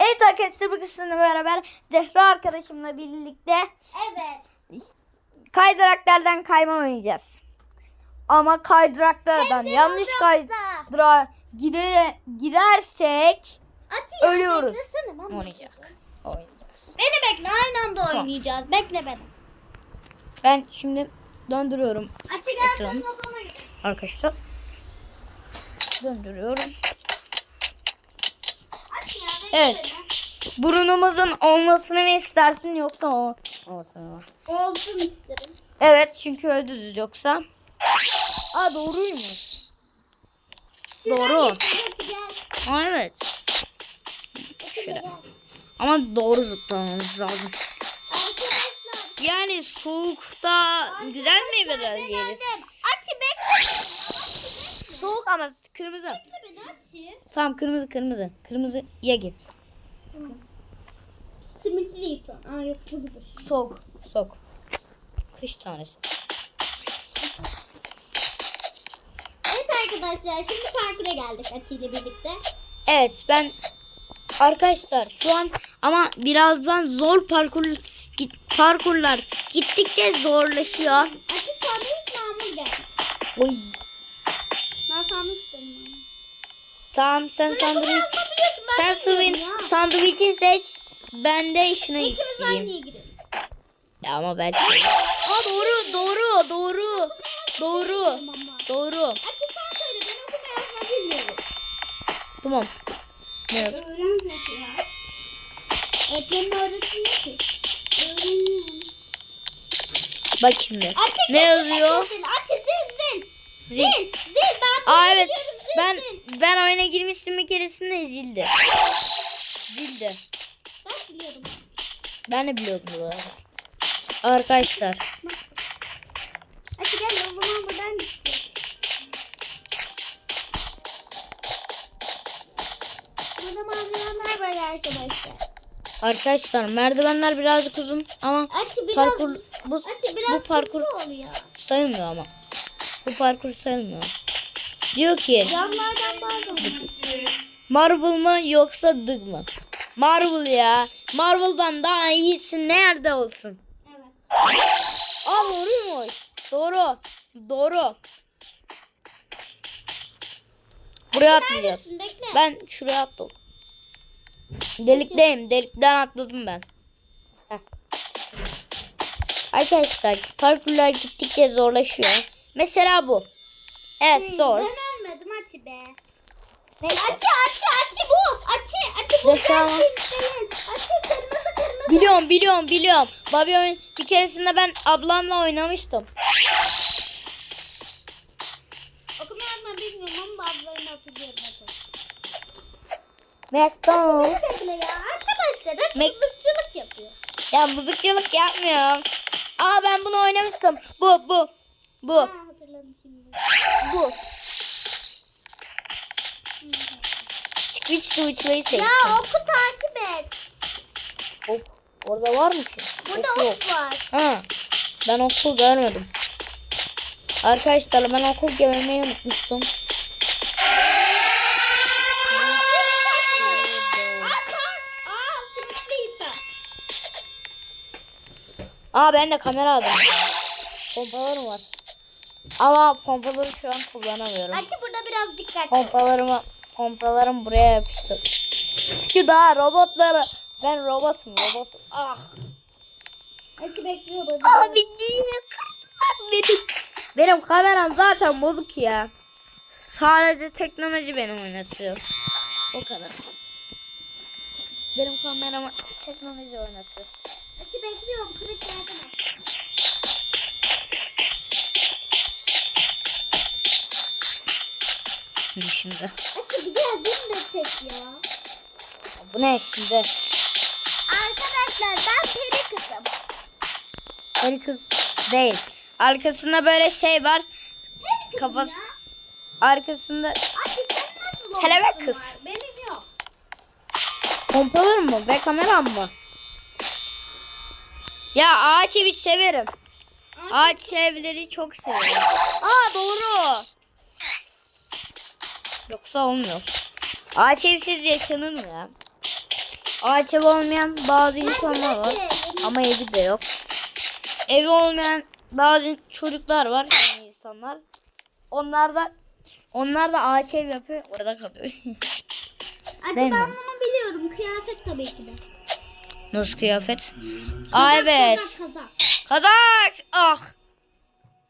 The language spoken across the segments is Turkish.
Evet arkadaşlar bugün sizinle beraber Zehra arkadaşımla birlikte Evet. kaydıraklardan kayma oynayacağız. Ama kaydıraklardan Hem de yanlış Roblox'ta. kaydıra gire, girersek Ati Ölüyoruz. beklesene, ben oynayacak. Oynayacağız. Beni bekle aynı anda Tamam. oynayacağız. Bekle beni. Ben şimdi döndürüyorum Ekran. git. arkadaşlar. Döndürüyorum. Evet. Burnumuzun olmasını mı istersin yoksa o mı? beni. Olsun isterim. Evet çünkü öldürürüz yoksa. Aa doğruymuş. Doğru. Aa evet. Şöyle. Ama doğru zıplamamız lazım. Yani soğukta güzel meyveler yeriz. Ati bekle. Soğuk ama kırmızı. Bekle beni Ati. Tamam kırmızı kırmızı. Kırmızı ya gir. Simitli insan. Aa yok buzmuş. Soğuk. Soğuk. Kış tanesi. Evet arkadaşlar şimdi parkura geldik Ati ile birlikte. Evet ben arkadaşlar şu an ama birazdan zor parkur git parkurlar gittikçe zorlaşıyor. Ati sandviç mamur gel. Oy. Sandviç isterim. ama. Tamam sen sandviç sen sandviç, sandviçi seç. Ben de şuna İkimiz gideyim. girelim. Ya ama belki. Aa doğru doğru doğru. Doğru. Doğru. Ati sen söyle ben okuma yazma bilmiyorum. Tamam. Ya. Öğretmiyor ki. Öğreniyorum. Bak şimdi. Ati Ne yazıyor? Zil zil. Zil. Zil. Aa evet. Ben ben oyuna girmiştim bir keresinde zildi. Zildi. Ben biliyorum. Ben de biliyordum bu arada. Arkadaşlar. Ati gel o zaman buradan gideceğiz. Burada malzemeler var arkadaşlar. Arkadaşlar merdivenler birazcık uzun ama Ati biraz, parkur bu, Ati biraz bu parkur sayılmıyor ama. Bu parkur sayılmıyor. Diyor ki Camlardan bazı Marvel mı yoksa Dıg mı? Marvel ya. Marvel'dan daha iyisi nerede olsun? Evet. Aa doğruymuş. Doğru. Doğru. Buraya atlayacağız. Ben şuraya atladım. Delikteyim. Delikten atladım ben. Heh. Arkadaşlar parkurlar gittikçe zorlaşıyor. Mesela bu. Evet zor. Be. Ati bu. Ati Ati bu. Değil. Ati kırmızı kırmızı. Biliyorum biliyorum biliyorum. Bobby oyun bir keresinde ben ablamla oynamıştım. Okuma yazma bilmiyorum ama bazılarını hatırlıyorum. McDonald's. Arkadaşlar mızıkçılık yapıyor. Ya mızıkçılık yapmıyorum. Aa ben bunu oynamıştım. Bu bu. Bu. Ha. Bu. Switch to uçmayı seçtim. Ya oku takip et. Ok. Orada var mı ki? Burada Ok ok var. Ha. Ben okul görmedim. Arkadaşlar ben okul görmeyi unutmuştum. Aa ben de kamera aldım. Pompalarım var. Ama pompaları şu an kullanamıyorum. Ati burada biraz dikkatli. ol. Pompalarımı pompalarım buraya yapıştı. Çünkü daha robotları ben robotum robotum. Ah. Ati bekliyor. Abi niye kırdılar beni? Benim kameram zaten bozuk ya. Sadece teknoloji beni oynatıyor. O kadar. Benim kameramı teknoloji oynatıyor. Ati bekliyorum. Kırık yardım et. Şimdi şimdi. Bir çek ya. Bu ne şimdi? Arkadaşlar ben peri kızım. Peri kız değil. Arkasında böyle şey var. Peri Kafası- ya. Arkasında Ati sen nasıl Kelebek kız. var? Benim yok. pompalar mı ve kameram mı? Ya ağaç evi severim. Ağaç evleri çok severim. Aa doğru. Yoksa olmuyor. Ağaç evsiz yaşanır mı ya? Ağaç evi olmayan bazı insanlar var. Ama evi de yok. Evi olmayan bazı çocuklar var. Yani insanlar. Onlar da onlar da ağaç ev yapıyor. Orada kalıyor. Değil ben bunu biliyorum. Kıyafet tabii ki de. Nasıl kıyafet? Aa Kazak, evet. Kazak, kazak. Kazak. Ah.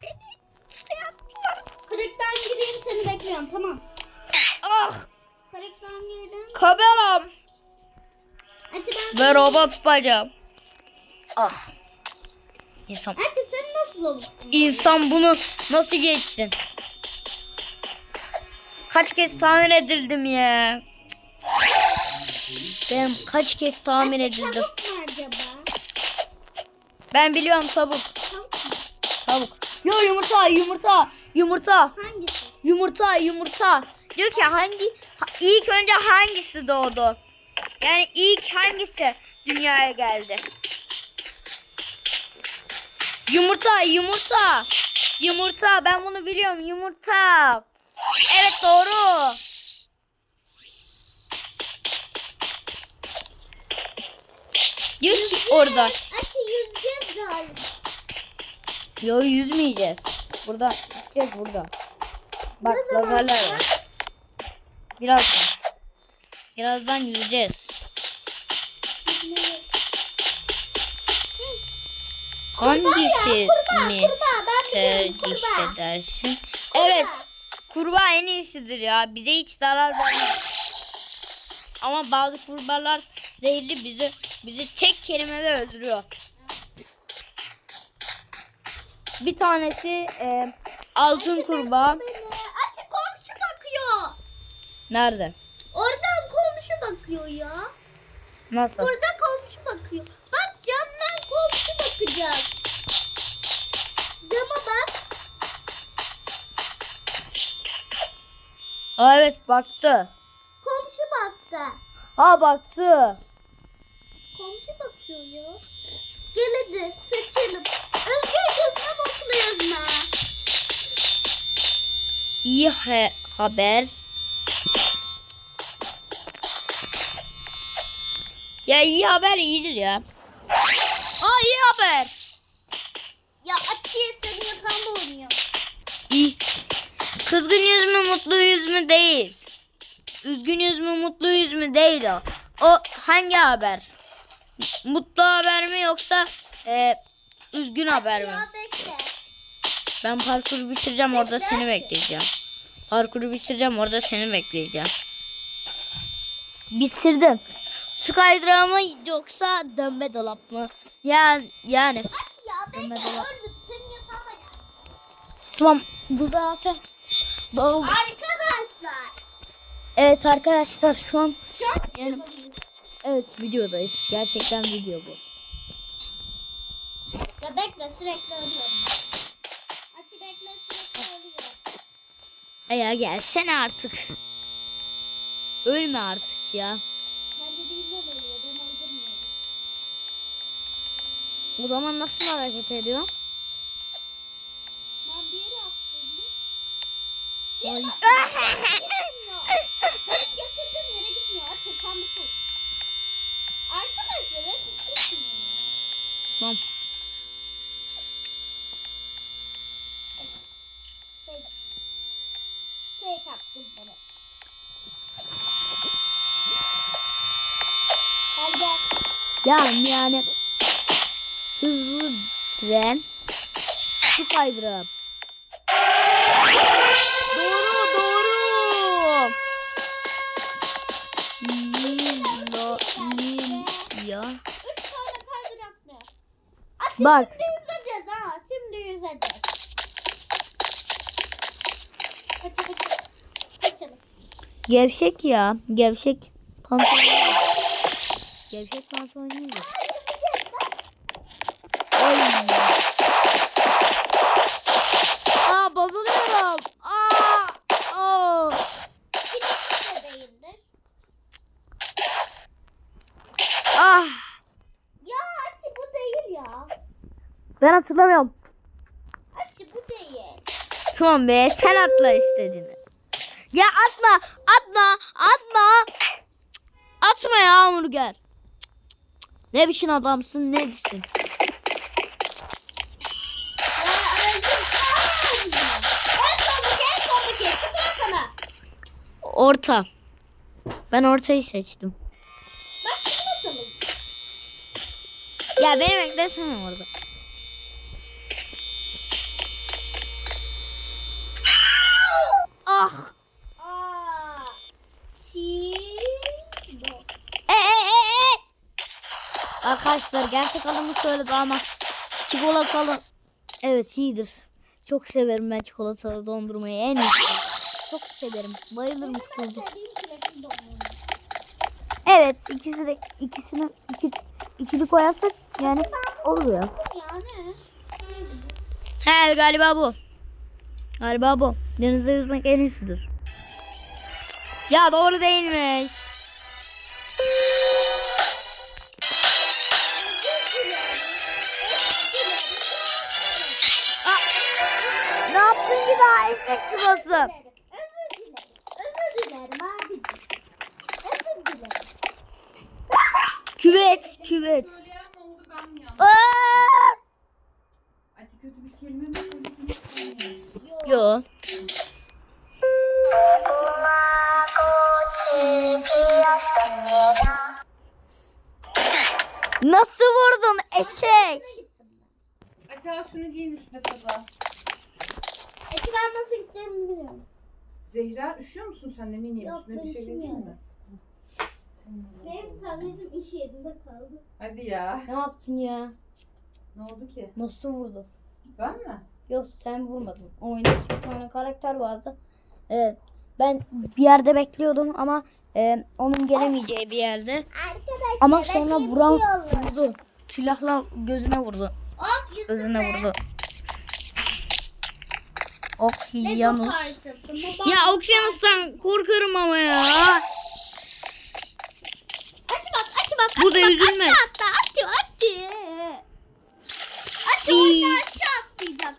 Beni tutuyattılar. Kırıktan gireyim seni bekliyorum tamam. Ah. Kameram. Ve robot bacağım. Ah. İnsan, Hadi sen nasıl olur? insan bunu nasıl geçsin? Kaç kez tahmin edildim ya. Ben kaç kez tahmin edildim. Ben biliyorum tavuk. Tavuk. Yo yumurta yumurta yumurta Hangisi? yumurta yumurta. Diyor ki hangi ha- ilk önce hangisi doğdu? Yani ilk hangisi dünyaya geldi? Yumurta yumurta. Yumurta ben bunu biliyorum yumurta. Evet doğru. Ki orada. Yo yüzmeyeceğiz. Burada gideceğiz burada. Bak lazerler var. Birazdan. Birazdan yüzeceğiz. Hangisi mi tercih kurbağa. edersin? Evet. Kurbağa en iyisidir ya. Bize hiç zarar vermez. Ama bazı kurbağalar zehirli bizi bizi tek kelimede öldürüyor. Bir tanesi e, altın kurbağa. Beni. Açı komşu bakıyor. Nerede? Oradan komşu bakıyor ya. Nasıl? Burada komşu bakıyor. Bak camdan komşu bakacak. Cama bak. Aa, evet baktı. Komşu baktı. Ha baktı. Komşu bakıyor ya. Gel hadi seçelim. Özgür yüzme mutlu yüzme. İyi he- haber. Ya iyi haber iyidir ya. Aa iyi haber. Ya Atiye senin yatağında oynuyor. İyi. Kızgın yüz mü mutlu yüz mü değil. Üzgün yüz mü mutlu yüz mü değil o. O hangi haber? Mutlu haber mi yoksa e, üzgün haber mi? Ben parkuru bitireceğim orada seni bekleyeceğim. Parkuru bitireceğim orada seni bekleyeceğim. Bitirdim. Skydraw mı yoksa dönme dolap mı? Yani yani. Ya. Dönme dolap. Tamam bu zaten. Arkadaşlar. Evet arkadaşlar şu an Çok Yani- yani... evet videodayız. Gerçekten video bu. Ya bekle sürekli ölüyorum. Açı bekle sürekli ölüyorum. Aya gelsene artık. Ölme artık ya. Ben de bilmem ölüyor. Ben öldürmüyorum. O zaman nasıl hareket ediyor? Ben bir yere attım. Ay. Hiç getirdiğim yere gitmiyor. Açı sen bir tut. Arkadaşlar hep tutmuyor. Tamam. Şey kaptım bunu. Hadi gel. Yani yani hızlı tren kaydırıp. Doğru doğru. Lilo ya. Üç tane kaydıraklı. Açı Bak. şimdi yüzeceğiz ha. Şimdi yüzeceğiz. Kaçalım. Gevşek ya. Gevşek. Kontrol. Gevşek kontrol değil. Oy. Aa bozuluyorum. Aa. Oo. Ah. Ya Açı bu değil ya. Ben hatırlamıyorum. Açı bu değil. Tamam be sen atla istediğini. Ya atma atma atma. Atma ya hamburger. Ne biçim adamsın ne arkana. Orta. Ben ortayı seçtim. Ya beni beklesene orada. Ah. Aa. Şimdi. E e e e. Arkadaşlar gerçek adımı söyledi ama çikolatalı evet iyidir. Çok severim ben çikolatalı dondurmayı en iyi. Çok severim. Bayılırım çikolata. Evet ikisi de ikisini iki, ikili koyarsak yani oluyor. He galiba bu. Galiba bu. Denizde yüzmek en iyisidir. Ya doğru değilmiş. Ki daha eşek sıvası? Özür dilerim. Özür dilerim abi. Özür dilerim. Küvet, küvet. Söyleyen ne oldu ben mi yanlış? Aa! Ay kötü bir kelime mi söyledin? Yo. Üşüyor musun sen de mini Yok, üstüne ben bir şey vereyim üşümüyorum. mi? Benim tabletim iş yerinde kaldı. Hadi ya. Ne yaptın ya? Ne oldu ki? Nasıl vurdun? Ben mi? Yok sen vurmadın. Oyunda bir tane karakter vardı. Evet. Ben bir yerde bekliyordum ama e, onun gelemeyeceği bir yerde. Arkadaşlar Ama sonra vuran vurdu. Silahla gözüne vurdu. Of yüzüme. Gözüne vurdu. Ok Lego Yanus. parçası. Bu Ya Okyanus'tan korkarım ama ya. Aç bak aç bak. Bu da üzülmez. Aşağı atla aç aç. Aç orada aşağı atlayacak.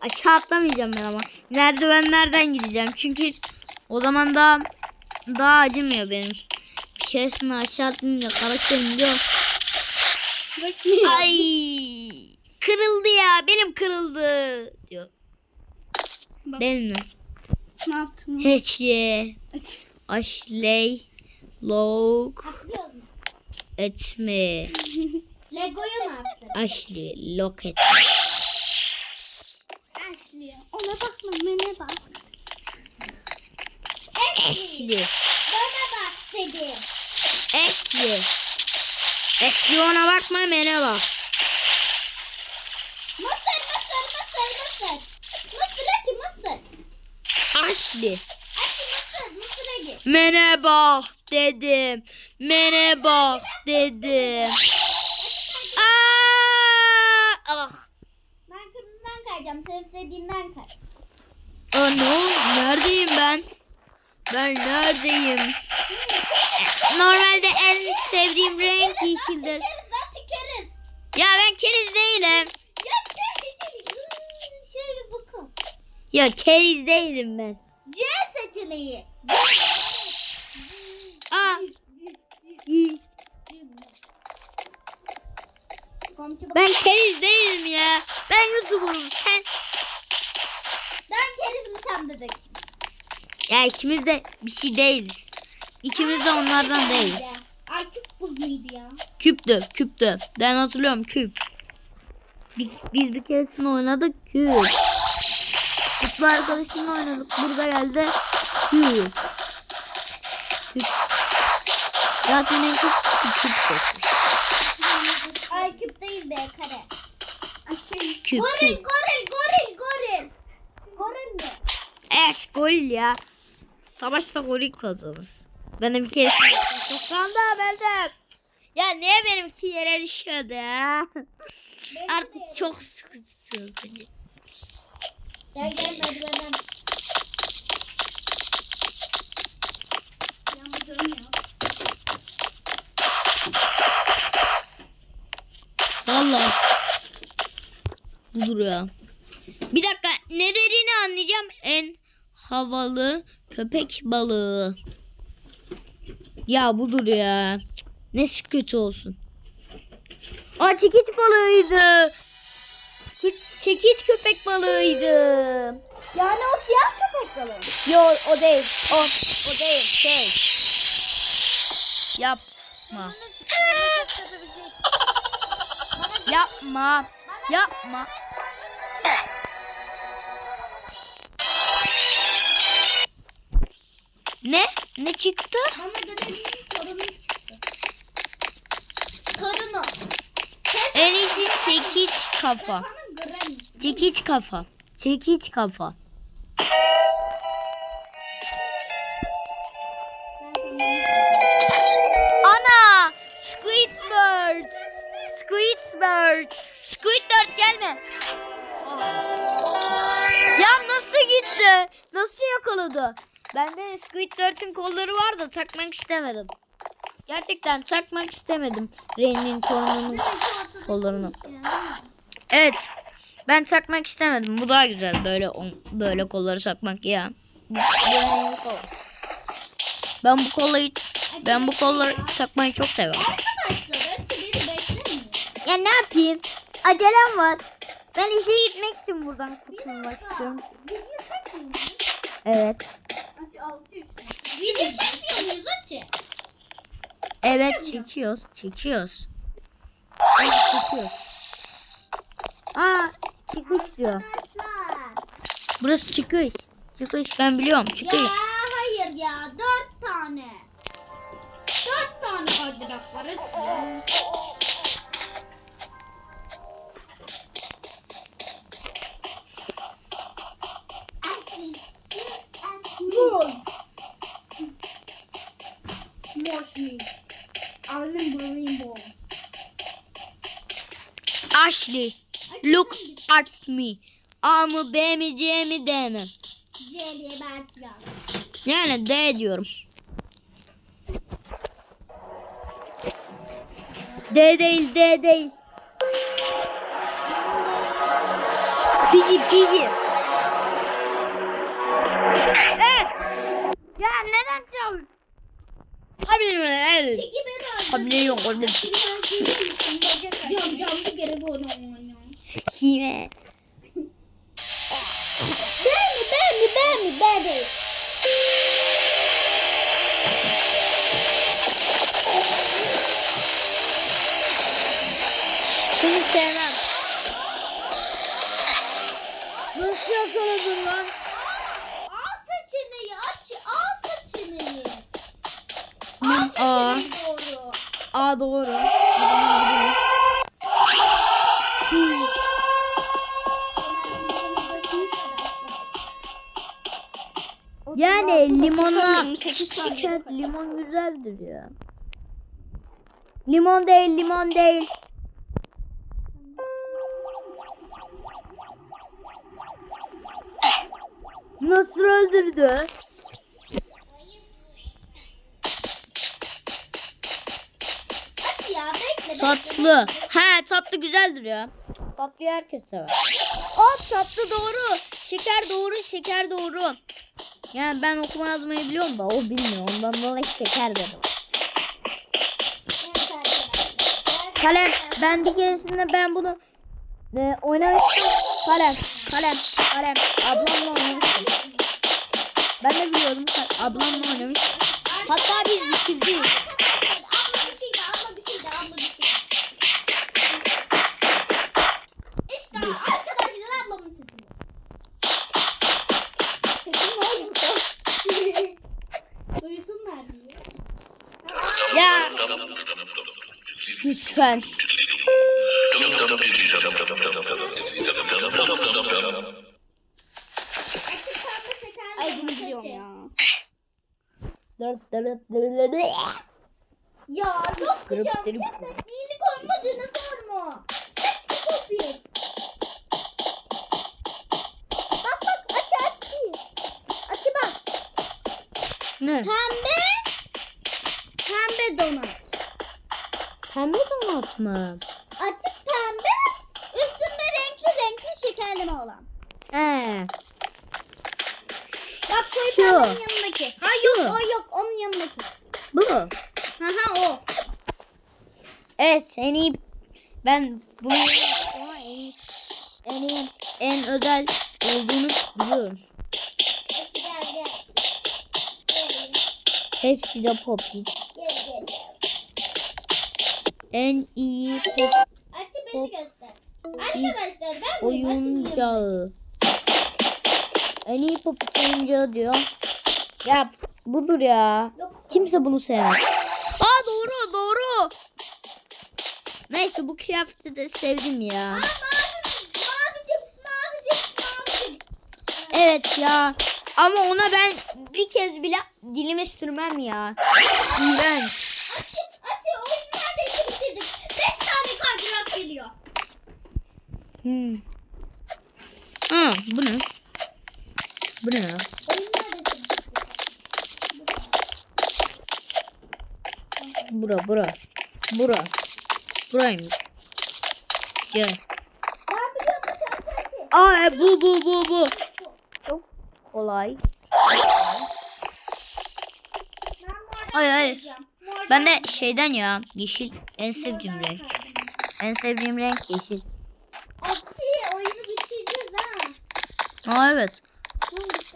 Aşağı atlamayacağım ben ama. Merdivenlerden gideceğim. Çünkü o zaman daha daha acımıyor benim. Bir keresinde aşağı atlayınca karakterim diyor. Ay kırıldı ya benim kırıldı diyor. Benim mi? Ne yaptın? Hiçye. Ashley. Atlıyorum. Etme. Lego'yu ne yaptın? Ashley. Lok et. Ashley. Ona bakma bana bak. Ashley. Bana bak dedim. Ashley. Ashley ona bakma bana bak. Gir. Merhaba dedim. Merhaba dedim. Aa! Ah. Ben kırmızıdan kayacağım. Senin sevdiğinden kay. Aa, ne oldu? Neredeyim ben? Ben neredeyim? Normalde en sevdiğim renk yeşildir. Ya ben keriz değilim. Ya şöyle şöyle. hmm, Şöyle bakın. Ya keriz değilim ben. Seçeneği. Aa. Ben keriz değilim ya. Ben YouTuber'ım sen. Ben keriz mi sen bebeksin? Ya ikimiz de bir şey değiliz. İkimiz de onlardan değiliz. Ay küp buz muydu ya? Küptü, küptü. Ben hatırlıyorum küp. Biz, biz bir keresinde oynadık küp. Mutlu arkadaşımla oynadık. Burada geldi küp. Küp. Zaten en çok küp seçmiş. Ay küp değil be kare. Açayım. Küp, goril, küp. goril, goril, goril. Goril mi? Eş goril ya. Savaşta goril kazanır. Ben de bir keresinde kazandım ben Ya niye benimki yere düşüyordu ya? Benim Artık çok sıkı sıkıcı. Gel gel. Görünmüyor. Vallahi. Budur ya. Bir dakika ne dediğini anlayacağım. En havalı köpek balığı. Ya budur ya. Ne kötü olsun. Aa çekiç balığıydı. Çe- Çekiç köpek balığıydı. Yani o siyah köpek balığı. Yo o değil. O o değil. Şey. Yapma. Yapma. Yapma. Ne? Ne çıktı? Bana dedemin torunu çıktı. Torunu. En iyisi çekiç kafa. Çekiç kafa. Çekiç kafa. Yakaladı? Bende Squidward'ın kolları var da takmak istemedim. Gerçekten takmak istemedim. Rey'nin torununun kollarını. Evet. Ben takmak istemedim. Bu daha güzel böyle böyle kolları takmak ya. Ben bu kolları ben bu kolları takmayı çok seviyorum. Ya ne yapayım? Acelem var. Ben işe gitmek için buradan kurtulmak istiyorum. Evet. Video çekmiyor muyuz Ati? Evet çekiyoruz. Çekiyoruz. Evet çekiyoruz. Aa çıkış diyor. Burası çıkış. Çıkış ben biliyorum çıkış. Ya hayır ya dört tane. Dört tane kaydırak var. Arlen Rainbow. Ashley. Look at me. A mı B mi C mi D mi? C diye ben. Yani D diyorum. D değil D değil. Piggy Piggy. Haberi yok orada. Cam camlı geri böyle oynuyor. Kime? Ben mi ben mi ben mi ben mi? 8 şeker limon güzeldir ya. Limon değil, limon değil. Nasıl öldürdü? Tatlı. He tatlı güzeldir ya. Tatlıyı herkes sever. Aa tatlı doğru. Şeker doğru, şeker doğru. Yani ben okuma yazmayı biliyorum da o bilmiyor. Ondan dolayı şeker dedim. Kalem. Ben bir keresinde ben bunu e, oynamıştım. Kalem, kalem, kalem. Ablamla oynamıştım. Ben de biliyordum. Ablamla oynamıştım. Hatta biz bitirdik. Abla bir şey de abla bir şey de abla bir şey de. İşte arkadaşlar ablamın sesi. Sesim ne oldu? Duysunlar diye. Ya. Lütfen. Ay bunu biliyorum ya. Ya yok kuşam köpekliğini koymadığını sorma. Hepsi kopya. Bak bak aç aç. Açı bak. Ne? Pembe. Pembe donat. Pembe donat mı? Açık pembe. Üstünde renkli renkli şekerleme olan. He. Bak koyu Şu. pembenin yanındaki. Ha Şu. yok o yok onun yanındaki. Bu. Ha ha o. Evet seni Ben bunu en, en, en, en özel olduğunu biliyorum. Hepsi de popit. En iyi pop göster. Arkadaşlar ben oyuncağı. En iyi popit oyuncağı diyor. Ya budur ya. Kimse bunu sevmez. Aa doğru doğru. Neyse bu kıyafeti de sevdim ya. Aa. Evet ya. Ama ona ben bir kez bile dilime sürmem ya. İğrenç. Ati, Ati oyunu neredeyse bitirdik. 5 kaydırak geliyor. Hmm. Ha bu ne? Bu ne ya? Bura bura. Bura. Buraymış. Gel. Aa e, bu bu bu bu. Çok kolay. Koyacağım. Mordan Ben de şeyden ya yeşil en sevdiğim renk. En sevdiğim renk yeşil. Ati oyunu bitireceğiz ha. Aa evet.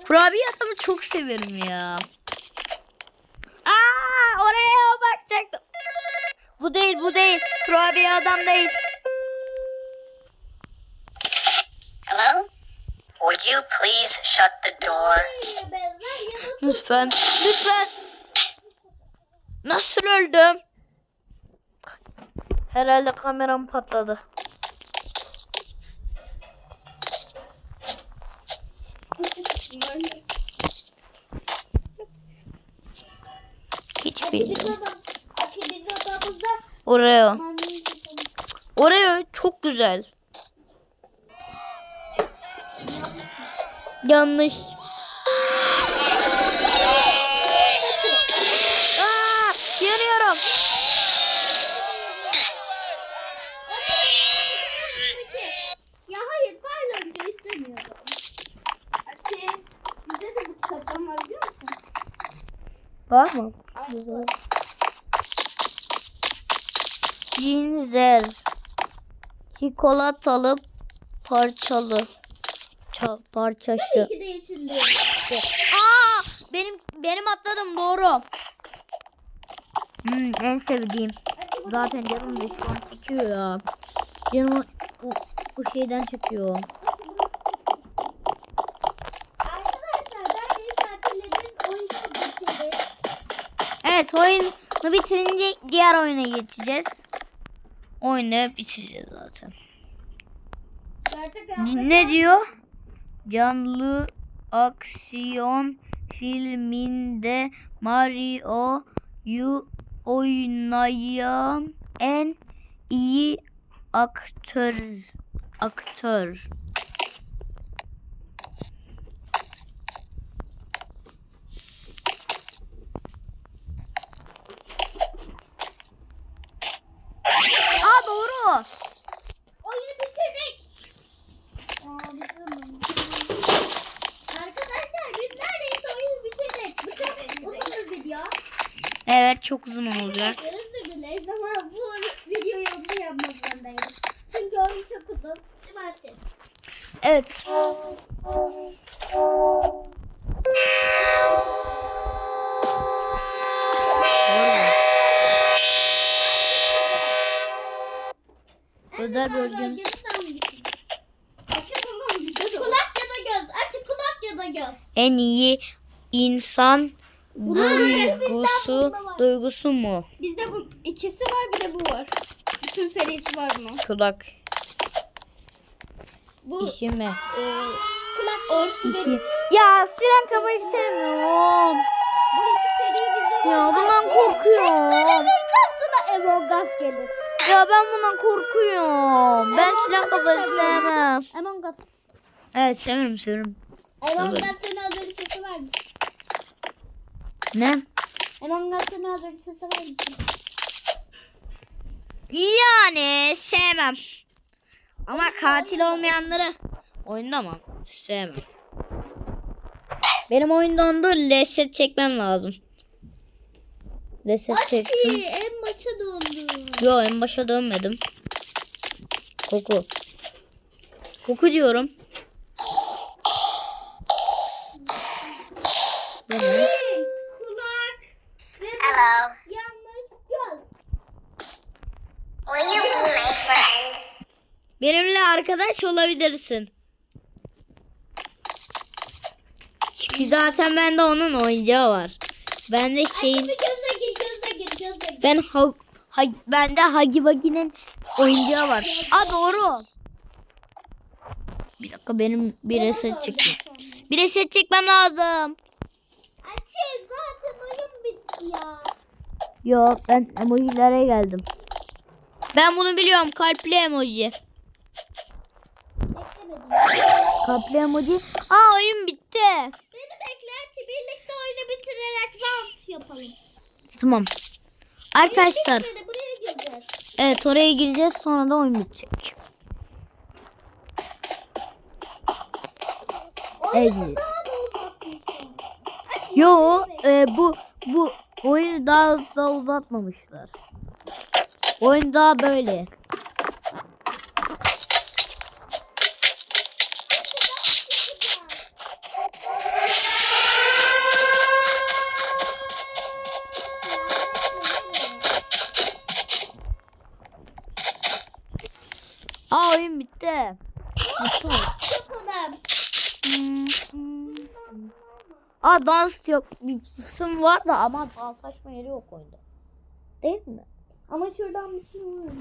Kurabiye adamı çok severim ya. Aa oraya bakacaktım. Bu değil bu değil. Kurabiye adam değil. Hello? Would you please shut the door? Lütfen. Lütfen. Nasıl öldüm? Herhalde kameram patladı. Hiç bilmiyorum. Oreo. Oreo çok güzel. Yanlış. Aa, yanıyorum. Ya hayır paylaşınca istemiyorum. Ati bize de bu kitaptan var biliyor musun? Var mı? Güzel. Pinzer. Çikolatalı parçalı. Ça parçası. Tabii ki de. Aa, benim benim atladım doğru. Hmm, en sevdiğim. Zaten canım da şu an çekiyor ya. Canım o, o şeyden çekiyor. Arkadaşlar ben de tatillerimiz oyunu bitirdik. Evet oyunu bitirince diğer oyuna geçeceğiz. Oyunu bitireceğiz zaten. Ne diyor? Canlı aksiyon filminde Mario'yu oynayan en iyi aktör aktör. Doğru. oyunu bitirdik. Aa, bitirmedim. Arkadaşlar biz neredeyse oyunu bitirdik. Bu çok uzun bir video. Evet çok uzun olacak. Özür dileriz ama bu videoyu uzun yapmak zorundaydım. Çünkü oyun çok uzun. Evet. Özel bölgemiz. Kulak ya da göz. Açık kulak ya da göz. İyi insan duygusu duygusu mu? Bizde bu ikisi var bir de bu var. Bütün serisi var bunun. Kulak Bu işi mi? e, kulak orsu İşi. Ya siren kafayı sevmiyorum. Bu iki seri bizde var. Ya bundan korkuyorum. sana Among gelir. Ya ben bundan korkuyorum. Ben Among kafayı seviyorum. sevmem. Among Us. Evet severim severim. Among Evet. Us seni az önce sesi var mısın? Ne? Among Us seni az önce sesi var mısın? Yani sevmem. Ama katil olmayanları oyunda mı? Sevmem. Benim oyunda onda leset çekmem lazım. Leset çektim. en başa döndü. Yo en başa dönmedim. Koku. Koku diyorum. Bu ne? Hey, kulak. Ve Hello. yanlış göz. Will you be my friend? Benimle arkadaş olabilirsin. Çünkü zaten bende onun oyuncağı var. Bende şeyin Bir göze gir, göze gir, göze gir. ben ha, ha, bende Hagi Bagi'nin oyuncağı var. Aa doğru. Bir dakika benim bir reset çekeyim. Bir reset çekmem lazım. Açı zaten oyun bitti ya. Yok ben emojilere geldim. Ben bunu biliyorum kalpli emoji. Beklemedim. Kalpli emoji. Aa oyun bitti. Beni bekle birlikte oyunu bitirerek rant yapalım. Tamam. Arkadaşlar Bitmedi, buraya gireceğiz. evet oraya gireceğiz sonra da oyun bitecek. Evet. Daha da Yo e, bu bu oyunu daha da uzatmamışlar. Oyun daha böyle. Yok. Bir kısım var da ama dans açma yeri yok oyunda. Değil mi? Ama şuradan bir şey var.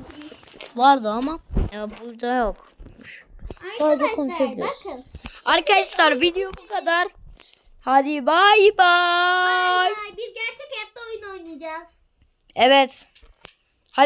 Vardı ama ya burada yok. Sadece konuşabiliyoruz. bakın. Arkadaşlar video bu kadar. Hadi bay bay. Bay bay. Biz gerçek hayatta oyun oynayacağız. Evet.